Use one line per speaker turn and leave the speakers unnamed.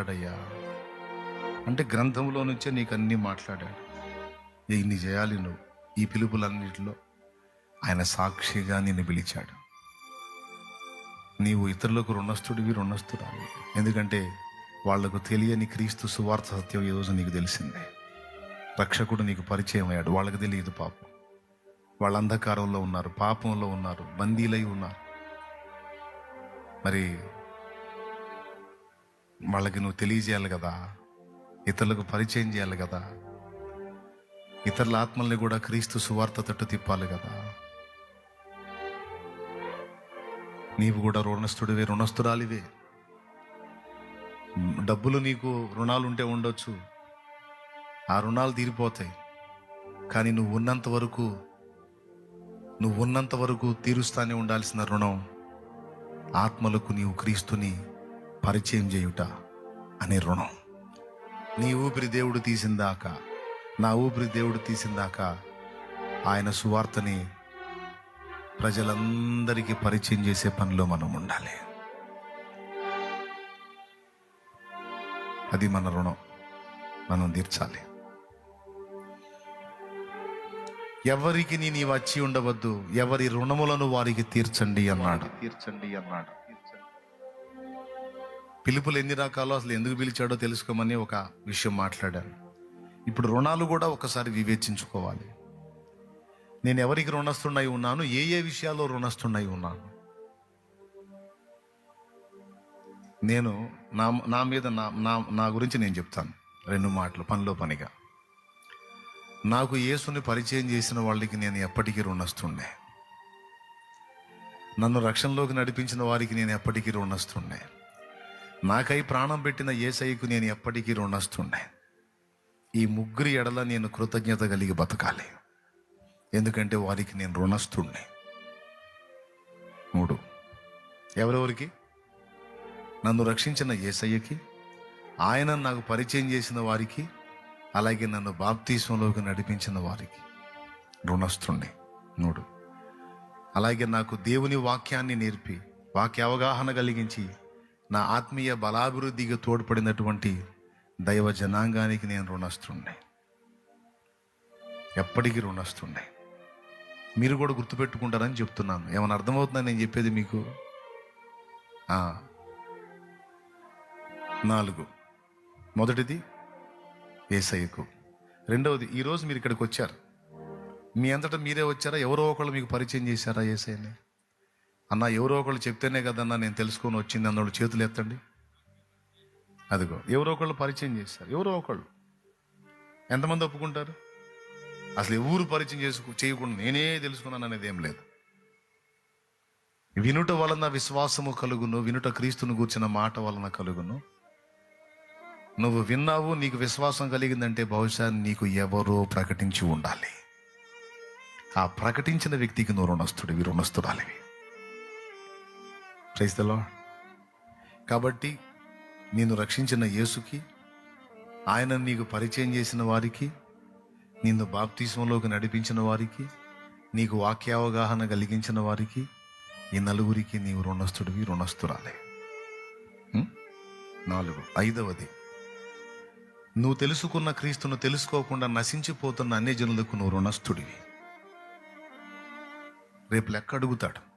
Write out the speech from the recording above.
మాట్లాడయ్యా. అంటే గ్రంథంలో నుంచే నీకు అన్నీ మాట్లాడాడు. ఇన్ని చేయాలి నువ్వు ఈ పిలుపులన్నిటిలో ఆయన సాక్షిగా నిన్ను పిలిచాడు. నీవు ఇతరులకు రుణస్థుడివి రుణస్థురాలి. ఎందుకంటే వాళ్ళకు తెలియని క్రీస్తు సువార్త సత్యం ఈరోజు నీకు తెలిసిందే. రక్షకుడు నీకు పరిచయం అయ్యాడు. వాళ్ళకి తెలియదు పాపం. వాళ్ళ అంధకారంలో ఉన్నారు పాపంలో ఉన్నారు బందీలై ఉన్నారు. మరి వాళ్ళకి నువ్వు తెలియజేయాలి కదా. ఇతరులకు పరిచయం చేయాలి కదా. ఇతరుల ఆత్మల్ని కూడా క్రీస్తు సువార్త తట్టు తిప్పాలి కదా. నీవు కూడా రుణస్థుడివే రుణస్థురాలివే. డబ్బులు నీకు రుణాలు ఉంటే ఉండొచ్చు. ఆ రుణాలు తీరిపోతాయి. కానీ నువ్వు ఉన్నంత వరకు నువ్వు ఉన్నంత వరకు తీరుస్తానే ఉండాల్సిన రుణం ఆత్మలకు నీవు క్రీస్తుని పరిచయం చేయుట అనే రుణం. నీ ఊపిరి దేవుడు తీసిందాక నా ఊపిరి దేవుడు తీసిందాక ఆయన సువార్తని ప్రజలందరికీ పరిచయం చేసే పనిలో మనం ఉండాలి. అది మన రుణం. మనం తీర్చాలి. ఎవరికి నీ వచ్చి ఉండవద్దు ఎవరి రుణములను వారికి తీర్చండి అన్నాడు. తీర్చండి అన్నాడు. పిలుపులు ఎన్ని రకాలో అసలు ఎందుకు పిలిచాడో తెలుసుకోమని ఒక విషయం మాట్లాడారు. ఇప్పుడు రుణాలు కూడా ఒకసారి వివేచించుకోవాలి. నేను ఎవరికి రుణస్తున్నై ఉన్నాను ఏ ఏ విషయాల్లో రుణస్తున్నై ఉన్నాను? నేను నా నా మీద నా నా నా గురించి నేను చెప్తాను. రెండు మాటలు పనిలో పనిగా. నాకు యేసుని పరిచయం చేసిన వాళ్ళకి నేను ఎప్పటికీ రుణస్తుండే నన్ను రక్షణలోకి నడిపించిన వారికి నేను ఎప్పటికీ రుణస్తుండే నాకై ప్రాణం పెట్టిన ఏసైకు నేను ఎప్పటికీ రుణస్తుండే. ఈ ముగ్గురి ఎడల నేను కృతజ్ఞత కలిగి బతకాలి. ఎందుకంటే వారికి నేను రుణస్తుండే. మూడు. ఎవరెవరికి నన్ను రక్షించిన ఏసయ్యకి ఆయన నాకు పరిచయం చేసిన వారికి అలాగే నన్ను బాప్తీసంలోకి నడిపించిన వారికి రుణస్తుండే. మూడు. అలాగే నాకు దేవుని వాక్యాన్ని నేర్పి వాక్య అవగాహన కలిగించి నా ఆత్మీయ బలాభివృద్ధికి తోడ్పడినటువంటి దైవ జనాంగానికి నేను రుణస్తుండే ఎప్పటికీ రుణస్తుండే మీరు కూడా గుర్తుపెట్టుకుంటారని చెప్తున్నాను. ఏమైనా అర్థమవుతుందని నేను చెప్పేది మీకు? నాలుగు. మొదటిది ఏసయ్యకు. రెండవది ఈరోజు మీరు ఇక్కడికి వచ్చారు. మీ అంతటా మీరే వచ్చారా? ఎవరో ఒకళ్ళు మీకు పరిచయం చేశారా ఏసయ్యని? అన్న ఎవరో ఒకళ్ళు చెప్తేనే కదన్నా నేను తెలుసుకొని వచ్చింది అన్నోళ్ళు చేతులు ఎత్తండి. అదిగో ఎవరో ఒకళ్ళు పరిచయం చేస్తారు. ఎవరో ఒకళ్ళు. ఎంతమంది ఒప్పుకుంటారు? అసలు ఎవరు పరిచయం చేసుకు చేయకుండా నేనే తెలుసుకున్నాను అనేది ఏం లేదు. వినుట వలన విశ్వాసము కలుగును వినుట క్రీస్తును కూర్చిన మాట వలన కలుగును. నువ్వు విన్నావు నీకు విశ్వాసం కలిగిందంటే బహుశా నీకు ఎవరో ప్రకటించి ఉండాలి. ఆ ప్రకటించిన వ్యక్తికి నువ్వు రుణస్తుడివి కాబట్టి నేను రక్షించిన యేసుకి ఆయన నీకు పరిచయం చేసిన వారికి నిన్ను బాప్తీసంలోకి నడిపించిన వారికి నీకు వాక్యావగాహన కలిగించిన వారికి ఈ నలుగురికి నీవు రుణస్థుడివి రుణస్థురాలే. నాలుగు. ఐదవది. నువ్వు తెలుసుకున్న క్రీస్తును తెలుసుకోకుండా నశించిపోతున్న అన్ని జనులకు నువ్వు రుణస్థుడివి. రేపు లెక్క అడుగుతాడు.